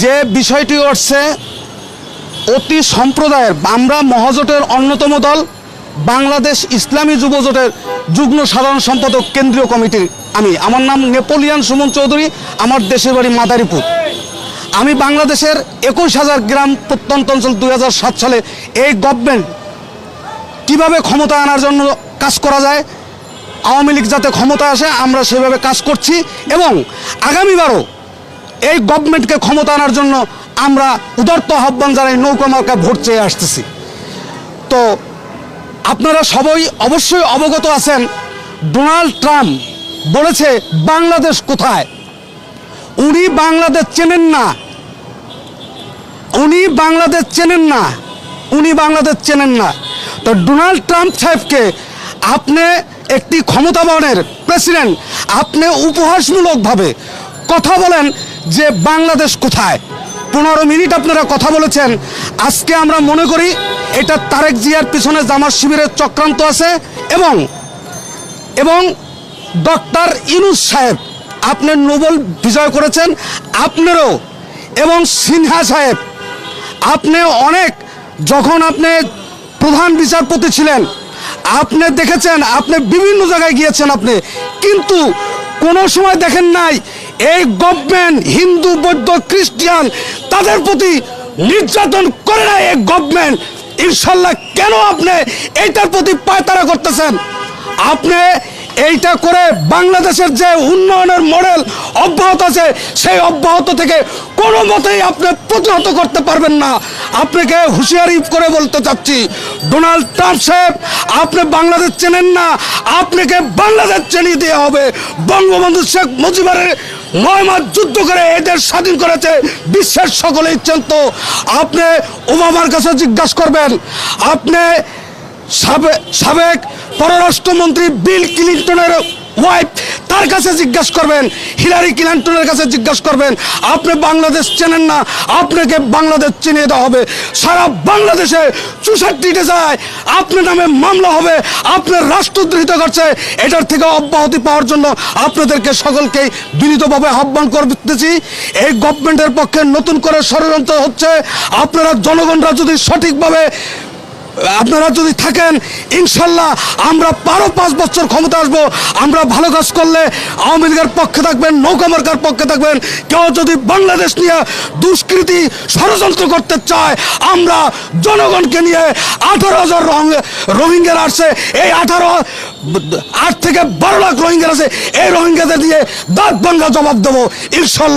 যে বিষয়টি হচ্ছে অতি সম্প্রদায়ের আমরা মহাজোটের অন্যতম দল, বাংলাদেশ ইসলামী যুবজোটের যুগ্ম সাধারণ সম্পাদক কেন্দ্রীয় কমিটির আমি। আমার নাম নেপোলিয়ান সুমন চৌধুরী, আমার দেশের বাড়ি মাদারীপুর। আমি বাংলাদেশের একুশ হাজার গ্রাম প্রত্যন্ত অঞ্চল দু হাজার সাত সালে এই গভর্নমেন্ট কীভাবে ক্ষমতা আনার জন্য কাজ করা যায়, আওয়ামী লীগ যাতে ক্ষমতা আসে, আমরা সেভাবে কাজ করছি এবং আগামীবারও এই গভর্নমেন্টকে ক্ষমতা আনার জন্য আমরা উদার্ত আহ্বান জানাই, নৌকা মার্কা ভোট চেয়ে আসতেছি। তো আপনারা সবাই অবশ্যই অবগত আছেন, ডোনাল্ড ট্রাম্প বলেছে, বাংলাদেশ কোথায়? উনি বাংলাদেশ চেনেন না। উনি বাংলাদেশ চেনেন না। উনি বাংলাদেশ চেনেন না। তো ডোনাল্ড ট্রাম্প সাহেবকে আপনি একটি ক্ষমতাবানের প্রেসিডেন্ট, আপনি উপহাসমূলকভাবে কথা বলেন যে বাংলাদেশ কোথায়? পনেরো মিনিট আপনারা কথা বলেছেন। আজকে আমরা মনে করি এটা তারেক জিয়ার পিছনে জামাত শিবিরের চক্রান্ত আছে এবং এবং ডক্টর ইনুস সাহেব, আপনি নোবেল বিজয় করেছেন আপনারও, এবং সিনহা সাহেব, আপনি অনেক, যখন আপনি প্রধান বিচারপতি ছিলেন, আপনি দেখেছেন, আপনি বিভিন্ন জায়গায় গিয়েছেন আপনি, কিন্তু কোনো সময় দেখেন নাই এই গভর্নমেন্ট হিন্দু বৌদ্ধ খ্রিস্টিয়ান তাদের প্রতি নির্যাতন করে না এই গভর্নমেন্ট ইনশাল্লাহ কেন আপনি এইটার প্রতি পায়তারা করতেছেন? আপনি এইটা করে বাংলাদেশের যে উন্নয়নের মডেল অব্যাহত আছে, সেই অব্যাহত থেকে কোনো মতেই আপনি প্রতিহত করতে পারবেন না। আপনাকে হুঁশিয়ারি করে বলতে চাচ্ছি, ডোনাল্ড ট্রাম্প সাহেব, আপনি বাংলাদেশ চেনেন না, আপনাকে বাংলাদেশ চেনিয়ে দেওয়া হবে। বঙ্গবন্ধু শেখ মুজিবের নয় মাস যুদ্ধ করে এদের স্বাধীন করেছে বিশ্বের সকলে ইচ্ছন্ত। আপনি ওবামার কাছে জিজ্ঞাসা করবেন, আপনি সাবেক সাবেক পররাষ্ট্রমন্ত্রী বিল ক্লিন্টনের ওয়াইফ তার কাছে জিজ্ঞাসা করবেন, হিলারি ক্লিন্টনের কাছে জিজ্ঞাসা করবেন, আপনি বাংলাদেশ চেনেন না, আপনাকে বাংলাদেশ চিনিয়ে দেওয়া হবে। সারা বাংলাদেশে চৌষট্টিতে যায়, আপনার নামে মামলা হবে, আপনার রাষ্ট্রদ্রোহিত করছে, এটার থেকে অব্যাহতি পাওয়ার জন্য আপনাদেরকে সকলকেই বিনীতভাবে আহ্বান করতেছি। এই গভর্নমেন্টের পক্ষে নতুন করে ষড়যন্ত্র হচ্ছে, আপনারা জনগণরা যদি সঠিকভাবে আপনারা যদি থাকেন, ইনশাল্লাহ আমরা বারো, পাঁচ বছর ক্ষমতা আসব। আমরা ভালো কাজ করলে আওয়ামী লীগের পক্ষে থাকবেন, নৌকা পক্ষে থাকবেন। কেউ যদি বাংলাদেশ নিয়ে দুষ্কৃতি ষড়যন্ত্র করতে চায়, আমরা জনগণকে নিয়ে আঠারো হাজার রোহিঙ্গার আসছে। এই আঠারো, আট থেকে বারো লাখ রোহিঙ্গার আছে। এই রোহিঙ্গাদের দিয়ে দাঁত ভাঙ্গা জবাব দেবো, ইনশাল্লাহ।